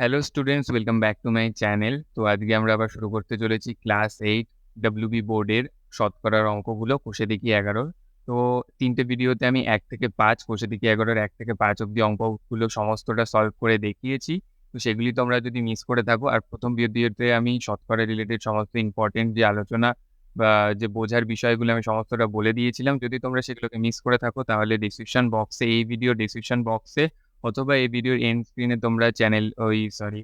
Hello students welcome back to my channel তো আজকে আমরা আবার শুরু করতে চলেছি ক্লাস এইট ডাব্লিউবি বোর্ডের শতকরার অঙ্কগুলো, কোষে দেখি এগারোর। তো তিনটে ভিডিওতে আমি এক থেকে পাঁচ, কোষে দেখি এগারোর এক থেকে পাঁচ অব্দি অঙ্কগুলো সমস্তটা সলভ করে দেখিয়েছি। তো সেগুলি তোমরা যদি মিস করে থাকো, আর প্রথম ভিডিওতে আমি শতকরা রিলেটেড সমস্ত ইম্পর্টেন্ট যে আলোচনা বা যে বোঝার বিষয়গুলো আমি সমস্তটা বলে দিয়েছিলাম, যদি তোমরা সেগুলোকে মিস করে থাকো, তাহলে ডিসক্রিপশন বক্সে এই ভিডিও ডিসক্রিপশন বক্সে অথবা এই ভিডিওর এন্ড স্ক্রিনে তোমরা চ্যানেল ওই সরি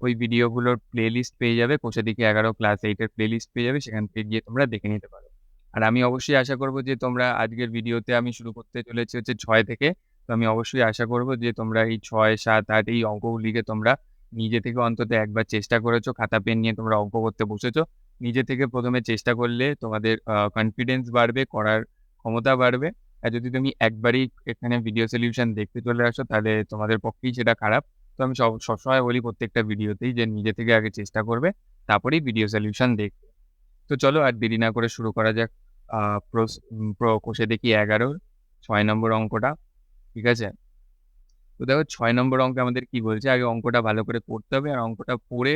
ওই ভিডিওগুলোর প্লেলিস্ট পেয়ে যাবে। কোষে দিকে এগারো ক্লাস এইটের প্লেলিস্ট পেয়ে যাবে, সেখান থেকে গিয়ে তোমরা দেখে নিতে পারো। আর আমি অবশ্যই আশা করব যে তোমরা আজকের ভিডিওতে আমি শুরু করতে চলেছি হচ্ছে ছয় থেকে। তো আমি অবশ্যই আশা করব যে তোমরা এই ছয়, সাত, আট এই অঙ্কগুলিকে তোমরা নিজে থেকে অন্তত একবার চেষ্টা করেছ, খাতা, পেন নিয়ে তোমরা অঙ্ক করতে বসেছো। নিজে থেকে প্রথমে চেষ্টা করলে তোমাদের কনফিডেন্স বাড়বে, করার ক্ষমতা বাড়বে। আর যদি তুমি একবারই এখানে ভিডিও সলিউশন দেখতে চলে আসো, তাহলে তোমাদের পক্ষেই সেটা খারাপ। তো আমি সব, সবসময় বলি প্রত্যেকটা ভিডিওতেই যে নিজে থেকে আগে চেষ্টা করবে, তারপরেই ভিডিও সলিউশন দেখবে। তো চলো আর দেরি না করে শুরু করা যাক। কোষে দেখি এগারো ছয় নম্বর অঙ্কটা, ঠিক আছে? তো দেখো ছয় নম্বর অঙ্কে আমাদের কি বলছে? আগে অঙ্কটা ভালো করে পড়তে হবে আর অঙ্কটা পড়ে,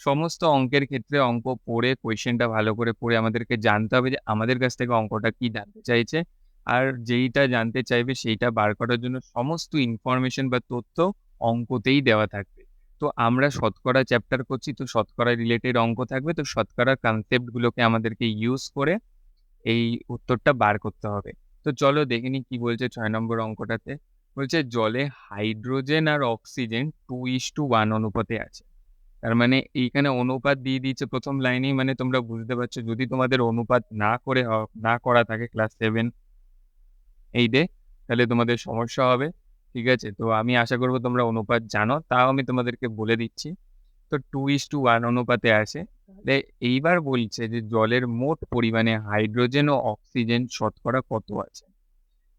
সমস্ত অঙ্কের ক্ষেত্রে অঙ্ক পড়ে কোয়েশ্চেনটা ভালো করে পড়ে আমাদেরকে জানতে হবে যে আমাদের কাছ থেকে অঙ্কটা কি জানতে চাইছে। আর যেইটা জানতে চাইবে সেইটা বার করার জন্য সমস্ত ইনফরমেশন বা তথ্য অঙ্কতেই দেওয়া থাকবে। তো আমরা শতকরা চ্যাপ্টার করছি, তো শতকরা রিলেটেড অঙ্ক থাকবে, তো শতকরার কনসেপ্টগুলোকে আমাদেরকে ইউজ করে এই উত্তরটা বার করতে হবে। তো চলো দেখে নি কি বলছে ছয় নম্বর অঙ্কটাতে। বলছে, জলে hydrogen R oxygen two is two one অনুপাতে আছে। তার মানে এইখানে অনুপাত দিয়ে দিচ্ছে প্রথম লাইনেই মানে তোমরা বুঝতে পারছ, যদি তোমাদের অনুপাত না করে, না করা থাকে ক্লাস সেভেন এই দে, তাহলে তোমাদের সমস্যা হবে, ঠিক আছে? তো আমি আশা করব তোমরা অনুপাত জানো, তাও আমি তোমাদেরকে বলে দিচ্ছি। তো টু ইস টু ওয়ান অনুপাতে আছে তাহলে এইবার বলছে যে জলের মোট পরিমাণে হাইড্রোজেন ও অক্সিজেন শতকরা কত আছে?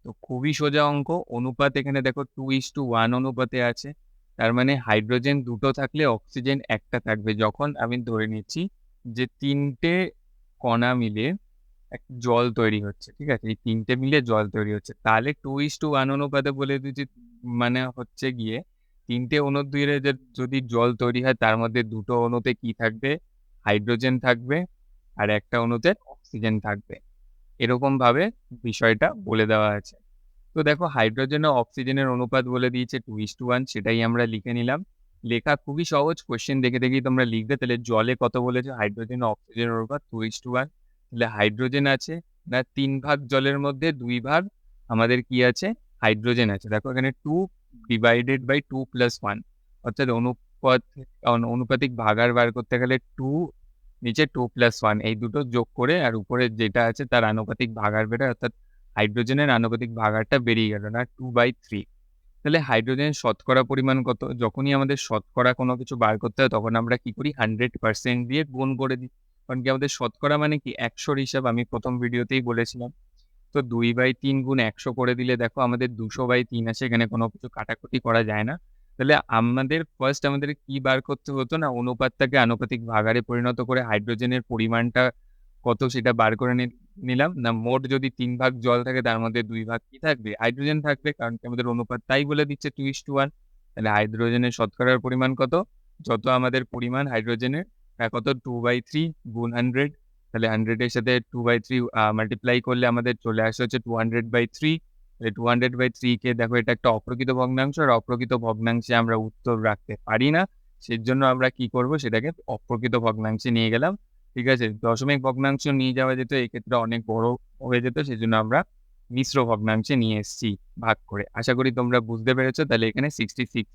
তো খুবই সোজা অঙ্ক, অনুপাত এখানে দেখো টু ইস টু ওয়ান অনুপাতে আছে। তার মানে হাইড্রোজেন দুটো থাকলে অক্সিজেন একটা থাকবে। যখন আমি ধরে নিচ্ছি যে তিনটে কণা মিলে এক জল তৈরি হচ্ছে, ঠিক আছে? এই তিনটে মিলে জল তৈরি হচ্ছে। তাহলে টু ইস টু ওয়ান অনুপাতে বলে দিচ্ছি মানে হচ্ছে গিয়ে তিনটে অণু দিয়ে যদি জল তৈরি হয়, তার মধ্যে দুটো অণুতে কি থাকবে? হাইড্রোজেন থাকবে আর একটা অণুতে অক্সিজেন থাকবে। এরকম ভাবে বিষয়টা বলে দেওয়া আছে। তো দেখো, হাইড্রোজেন ও অক্সিজেনের অনুপাত বলে দিয়েছে টু ইস টু ওয়ান সেটাই আমরা লিখে নিলাম। লেখা খুবই সহজ কোশ্চেন দেখে দেখেই তোমরা লিখবে। তাহলে জলে কত বলেছে? হাইড্রোজেন ও অক্সিজেনের অনুপাত two is two one hydrogen আছে, না তিন ভাগ জলের মধ্যে দুই ভাগ আমাদের কি আছে? হাইড্রোজেন আছে। দেখো এখানে two divided by two plus one অর্থাৎ অনুপাত অনুপাতিক ভাগার বার করতে গেলে টু নিচে টু প্লাস ওয়ান এই দুটো যোগ করে আর উপরে যেটা আছে তার আনুপাতিক ভাগার বেড়ে, অর্থাৎ হাইড্রোজেনের আনুপাতিক ভাগারটা বেরিয়ে গেল না টু বাই থ্রি তাহলে হাইড্রোজেনের শতকরা পরিমাণ কত? যখনই আমাদের শতকরা কোনো কিছু বার করতে হয়, তখন আমরা কি করি? হান্ড্রেড পার্সেন্ট দিয়ে গুণ করে দিই। কারণ কি আমাদের শতকরা মানে কি একশোর হিসাব আমি প্রথম ভিডিওতেই বলেছিলাম। তো দুই বাই তিন গুণ একশো করে দিলে দেখো আমাদের দুশো বাই তিন আছে, এখানে কোনো কিছু কাটাকুটি করা যায় না। তাহলে আমাদের ফার্স্ট আমাদের কি বার করতে হতো না? অনুপাতটাকে আনুপাতিক ভাগারে পরিণত করে হাইড্রোজেনের পরিমাণটা কত সেটা বার করে নিলাম। না, মোট যদি তিন ভাগ জল থাকে তার মধ্যে দুই ভাগ কি থাকবে? হাইড্রোজেন থাকবে, কারণ কি আমাদের অনুপাত তাই বলে দিচ্ছে টু ইস টু ওয়ান তাহলে হাইড্রোজেনের শতকরার পরিমাণ কত? যত আমাদের পরিমাণ হাইড্রোজেনের কত টু বাই থ্রি গুণ হান্ড্রেড তাহলে হান্ড্রেডের সাথে টু বাই থ্রি মাল্টিপ্লাই করলে আমাদের চলে আসে হচ্ছে টু হান্ড্রেড বাই থ্রি তাহলে টু হান্ড্রেড বাই থ্রিকে দেখো এটা একটা অপ্রকৃত ভগ্নাংশ, আর অপ্রকৃত ভগ্নাংশে আমরা উত্তর রাখতে পারি না। সেই আমরা কি করব? সেটাকে অপ্রকৃত ভগ্নাংশে নিয়ে গেলাম। ঠিক আছে? দশমিক ভগ্নাংশ নিয়ে যাওয়া যেত, এক্ষেত্রে অনেক বড় হয়ে যেত সেই জন্য আমরা মিশ্র ভগ্নাংশে নিয়ে এসেছি ভাগ করে। আশা করি তোমরা বুঝতে পেরেছ। তাহলে এখানে সিক্সটি সিক্স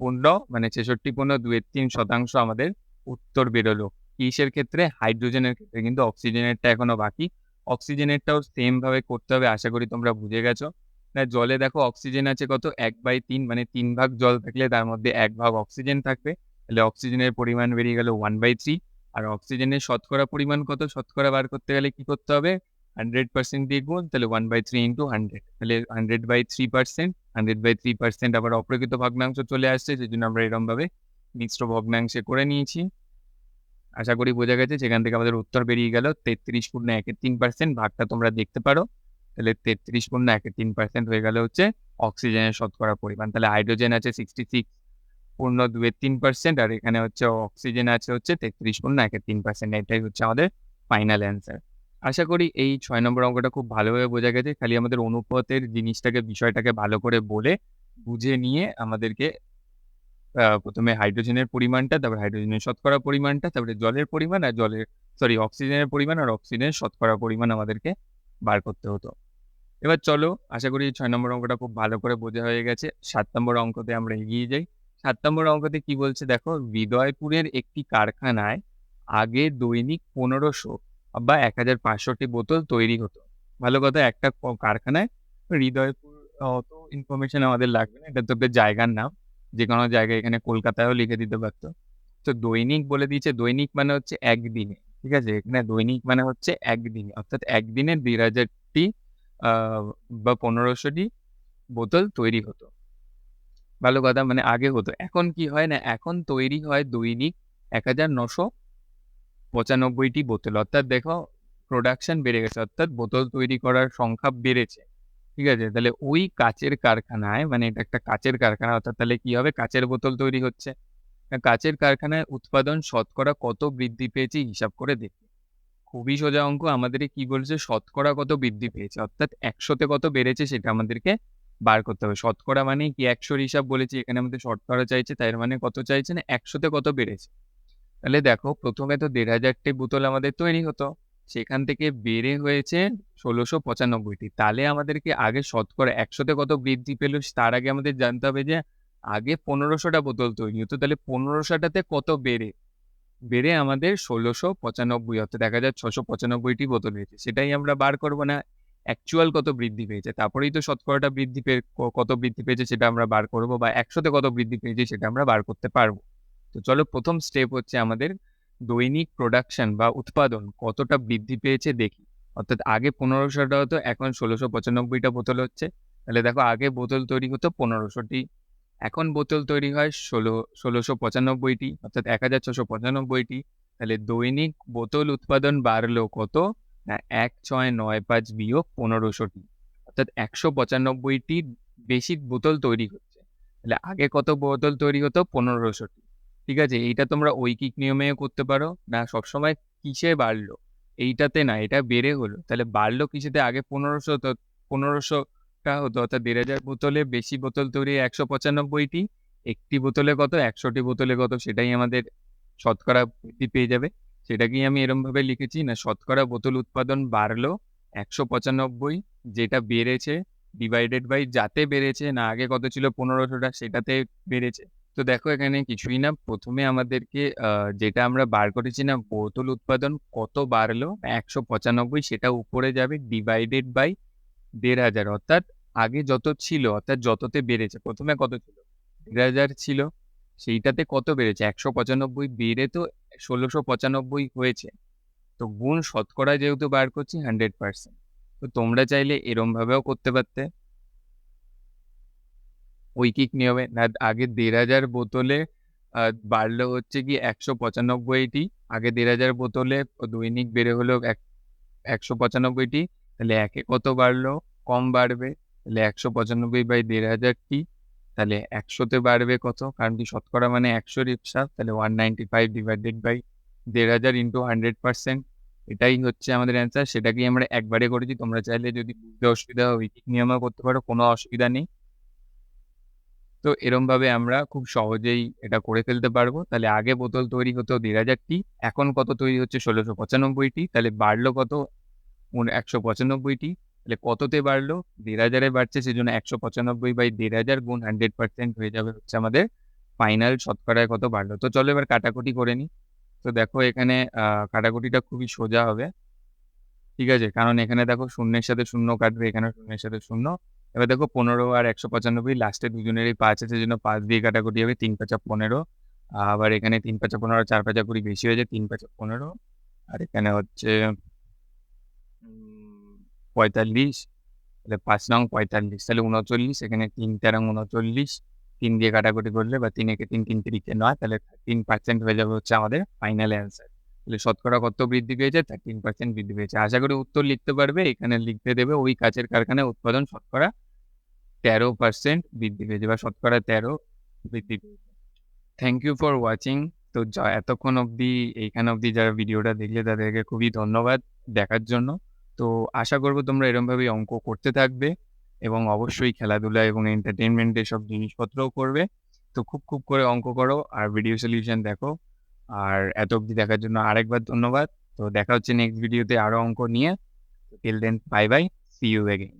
পনেরো মানে ছেষট্টি পনেরো দুয়ের তিন শতাংশ আমাদের উত্তর বেরোলো। কিসের ক্ষেত্রে? হাইড্রোজেনের ক্ষেত্রে। কিন্তু অক্সিজেনেরটা এখনও বাকি। অক্সিজেনেরটাও সেম ভাবে করতে হবে, আশা করি তোমরা বুঝে গেছো। না, জলে দেখো অক্সিজেন আছে কত? এক বাই তিন মানে তিন ভাগ জল থাকলে তার মধ্যে এক ভাগ অক্সিজেন থাকবে। তাহলে অক্সিজেনের পরিমাণ বেরিয়ে গেল ওয়ান বাই থ্রি আর অক্সিজেনের শতকরা পরিমাণ কত? শতকরা বার করতে গেলে কি করতে হবে? হান্ড্রেড পার্সেন্ট দিয়ে গুণ, তাহলে one by three into hundred তাহলে hundred by three percent hundred by three percent আবার অপ্রকৃত ভগ্নাংশ চলে আসছে, সেই জন্য আমরা এরকমভাবে মিশ্র ভগ্নাংশে করে নিয়েছি। আশা করি বোঝা গেছে সেখান থেকে আমাদের উত্তর বেরিয়ে গেল, তেত্রিশ পূর্ণ একের তিন পার্সেন্ট ভাগটা তোমরা দেখতে পারো। তাহলে তেত্রিশ পূর্ণ একের তিন পার্সেন্ট হয়ে গেল হচ্ছে অক্সিজেনের শতকরা পরিমাণ। তাহলে হাইড্রোজেন আছে সিক্সটি সিক্স পূর্ণ দুয়ের তিন পার্সেন্ট আর এখানে হচ্ছে অক্সিজেন আছে হচ্ছে তেত্রিশ পূর্ণ একের তিন পার্সেন্ট এটাই হচ্ছে আমাদের ফাইনাল অ্যান্সার আশা করি এই ছয় নম্বর অঙ্কটা খুব ভালোভাবে বোঝা গেছে। খালি আমাদের অনুপাতের জিনিসটাকে, বিষয়টাকে ভালো করে বলে বুঝে নিয়ে আমাদেরকে প্রথমে হাইড্রোজেনের পরিমাণটা, তারপর হাইড্রোজেনের শতকরা পরিমাণটা, তারপরে জলের পরিমাণ আর জলের, সরি, অক্সিজেনের পরিমাণ আর অক্সিজেনের শতকরা পরিমাণ আমাদেরকে বার করতে হতো। এবার চলো, আশা করি ছয় নম্বর অঙ্কটা খুব ভালো করে বোঝা হয়ে গেছে। সাত নম্বর অঙ্কতে আমরা এগিয়ে যাই। সাত নম্বর অঙ্কতে কি বলছে দেখো, হৃদয়পুরের একটি কারখানায় আগে দৈনিক পনেরোশো বা এক হাজার পাঁচশোটি বোতল তৈরি হতো। ভালো কথা, একটা কারখানায় হৃদয়পুর, অত ইনফরমেশন আমাদের লাগবে না, এটা তোদের জায়গার নাম। যে কোনো জায়গায় এখানে কলকাতায়ও লিখে দিতে পারতো। তো দৈনিক বলে দিয়েছে, দৈনিক মানে হচ্ছে একদিনে, ঠিক আছে? এখানে দৈনিক মানে হচ্ছে একদিনে, অর্থাৎ একদিনে দুই হাজারটি বা পনেরোশোটি বোতল তৈরি হতো। ভালো কথা মানে আগে হতো। এখন কি হয় না, এখন তৈরি হয় দৈনিক এক হাজার নশো পঁচানব্বইটি বোতল। অর্থাৎ দেখো প্রোডাকশন বেড়ে গেছে, অর্থাৎ বোতল তৈরি করার সংখ্যা বেড়েছে। ঠিক আছে? তাহলে ওই কাচের কারখানায় মানে এটা একটা কাচের কারখানা, অর্থাৎ তাহলে কি হবে? কাচের বোতল তৈরি হচ্ছে। কাচের কারখানায় উৎপাদন শতকরা কত বৃদ্ধি পেয়েছে হিসাব করে দেখি। খুবই সোজা অঙ্ক আমাদের কি বলছে? শতকরা কত বৃদ্ধি পেয়েছে? অর্থাৎ একশোতে কত বেড়েছে সেটা আমাদেরকে বার করতে হবে। শতকরা মানে কি? একশোর হিসাব বলেছি, এখানে আমাদের শতকরা চাইছে তাই মানে কত চাইছে না? একশোতে কত বেড়েছে? তাহলে দেখো, প্রথমে তো দেড় হাজারটি বোতল আমাদের তৈরি হতো। সেখান থেকে বেড়ে হয়েছে ষোলোশো পঁচানব্বইটি। তাহলে আমাদেরকে আগে শতকরা একশোতে কত বৃদ্ধি পেল তার আগে আমাদের জানতে হবে যে, আগে পনেরোশোটা বোতল তৈরি হতো, তাহলে পনেরোশোটাতে কত বেড়ে? বেড়ে আমাদের ষোলোশো পঁচানব্বই, অর্থাৎ দেখা যায় ছশো পঁচানব্বইটি বোতল হয়েছে। সেটাই আমরা বার করব না অ্যাকচুয়াল কত বৃদ্ধি পেয়েছে, তারপরেই তো শতকরাটা বৃদ্ধি পেয়ে কত বৃদ্ধি পেয়েছে সেটা আমরা বার করব, বা একশোতে কত বৃদ্ধি পেয়েছে সেটা আমরা বার করতে পারব। তো চলো প্রথম স্টেপ হচ্ছে আমাদের দৈনিক প্রোডাকশন বা উৎপাদন কতটা বৃদ্ধি পেয়েছে দেখি। অর্থাৎ আগে পনেরোশোটা হতো, এখন ষোলোশো পঁচানব্বইটা বোতল হচ্ছে। তাহলে দেখো, আগে বোতল তৈরি হতো পনেরোশোটি, এখন বোতল তৈরি হয় ষোলো, ষোলোশো পঁচানব্বইটি, অর্থাৎ এক হাজার ছশো পঁচানব্বইটি। তাহলে দৈনিক বোতল উৎপাদন বাড়লো কত? না, এক, ছয়, নয়, পাঁচ বিয়োগ পনেরোশোটি। অর্থাৎ একশো পঁচানব্বইটি বেশি বোতল তৈরি হচ্ছে। তাহলে আগে কত বোতল তৈরি হতো? পনেরোশোটি। ঠিক আছে? এইটা তোমরা ঐকিক নিয়মেও করতে পারো। না, সবসময় কিসে বাড়লো? এইটাতে না, এটা বেড়ে হলো তাহলে বাড়লো কিসেতে? আগে পনেরোশো পনেরোশোটা হতো। অর্থাৎ দেড় হাজার বোতলে বেশি বোতল তৈরি একশো পঁচানব্বইটি। একটি বোতলে কত? একশোটি বোতলে কত? সেটাই আমাদের শতকরা বৃদ্ধি পেয়ে যাবে। সেটাকেই আমি এরমভাবে লিখেছি না, শতকরা বোতল উৎপাদন বাড়লো একশো পঁচানব্বই, যেটা বেড়েছে ডিভাইডেড বাই যাতে বেড়েছে, না আগে কত ছিল? পনেরোশোটা, সেটাতে বেড়েছে। তো দেখো এখানে কিছুই না। প্রথমে আমাদেরকে যেটা আমরা বার করেছি না, বোতল উৎপাদন কত বাড়লো? একশো পঁচানব্বই, সেটা উপরে যাবে ডিভাইডেড বাই দেড় হাজার। অর্থাৎ আগে যত ছিল, অর্থাৎ যততে বেড়েছে, প্রথমে কত ছিল? দেড় হাজার ছিল, সেইটাতে কত বেড়েছে? একশো পঁচানব্বই বেড়ে তো ষোলোশো পঁচানব্বই হয়েছে। তো গুণ শতকরা যেহেতু বার করছি হান্ড্রেড পার্সেন্ট তো তোমরা চাইলে এরমভাবেও করতে পারতে। ঐকিক নিয়মে। আগে দেড় হাজার বোতলে বাড়লো হচ্ছে কি একশো পঁচানব্বইটি। আগে দেড় হাজার বোতলে দৈনিক বেড়ে হলো এক, একশো পঁচানব্বইটি। তাহলে একে কত বাড়লো? কম বাড়বে। তাহলে একশো পঁচানব্বই বাই দেড় হাজারটি। তাহলে একশোতে বাড়বে কত? কারণ কি শতকরা মানে একশো রিক্সা। তাহলে one ninety five divided by দেড় হাজার ইন্টু হান্ড্রেড পার্সেন্ট এটাই হচ্ছে আমাদের অ্যান্সার সেটাকেই আমরা একবারে করেছি। তোমরা চাইলে যদি বুঝতে অসুবিধা হয় উইকিক নিয়মও করতে পারো। কোনো অসুবিধা নেই। তো এরমভাবে আমরা খুব সহজেই এটা করে ফেলতে পারব। তাহলে আগে বোতল তৈরি হতো দেড় হাজারটি এখন কত তৈরি হচ্ছে ষোলোশো পঁচানব্বইটি তাহলে বাড়লো কত? একশো পঁচানব্বইটি তাহলে কততে বাড়লো? দেড় হাজারে বাড়ছে, সেজন্য একশো পঁচানব্বই বাই দেড় হাজার গুণ হান্ড্রেড পার্সেন্ট হয়ে যাবে হচ্ছে আমাদের ফাইনাল শতকরায় কত বাড়লো। তো চলো এবার কাটাকুটি করে নিই তো দেখো এখানে কাটাকুটিটা খুবই সোজা হবে। ঠিক আছে? কারণ এখানে দেখো শূন্যের সাথে শূন্য কাটবে এখানে শূন্যের সাথে শূন্য। এবার দেখো পনেরো আর একশো পঁচানব্বই লাস্টে দুজনেরই পাঁচ আছে জন্য পাঁচ দিয়ে কাটাকুটি হবে, তিন পাঁচা পনেরো। আবার এখানে তিন পাঁচা পনেরো চার পাঁচা কুড়ি বেশি হয়ে যায় তিন পাঁচা পনেরো। আর এখানে হচ্ছে পঁয়তাল্লিশ। তাহলে পাঁচ নং পঁয়তাল্লিশ, তাহলে উনচল্লিশ, এখানে তিন তেরো উনচল্লিশ। তিন দিয়ে কাটাকুটি করলে বা তিন একে তিন তিন তিরিকে নয়, তাহলে তিন পার্সেন্ট হয়ে যাবে হচ্ছে আমাদের ফাইনাল অ্যান্সার তাহলে শতকরা কত বৃদ্ধি পেয়েছে? থার্টিন পার্সেন্ট বৃদ্ধি পেয়েছে। আশা করি উত্তর লিখতে পারবে, এখানে লিখতে দেবে ওই কাচের কারখানায় উৎপাদন শতকরা তেরো পার্সেন্ট বৃদ্ধি পেয়েছে বা শতকরা তেরো বৃদ্ধি থ্যাংক ইউ ফর ওয়াচিং তো যা এতক্ষণ অবধি, এইখানে অবধি যারা ভিডিওটা দেখলে তাদেরকে খুবই ধন্যবাদ দেখার জন্য। তো আশা করব তোমরা এরমভাবেই অঙ্ক করতে থাকবে এবং অবশ্যই খেলাধুলা এবং এন্টারটেনমেন্ট এসব জিনিসপত্রও করবে। তো খুব খুব করে অঙ্ক করো আর ভিডিও সলিউশন দেখো। আর এত অবধি দেখার জন্য আরেকবার ধন্যবাদ। তো দেখা হচ্ছে নেক্সট ভিডিওতে আরও অঙ্ক নিয়ে। Till then bye bye see you again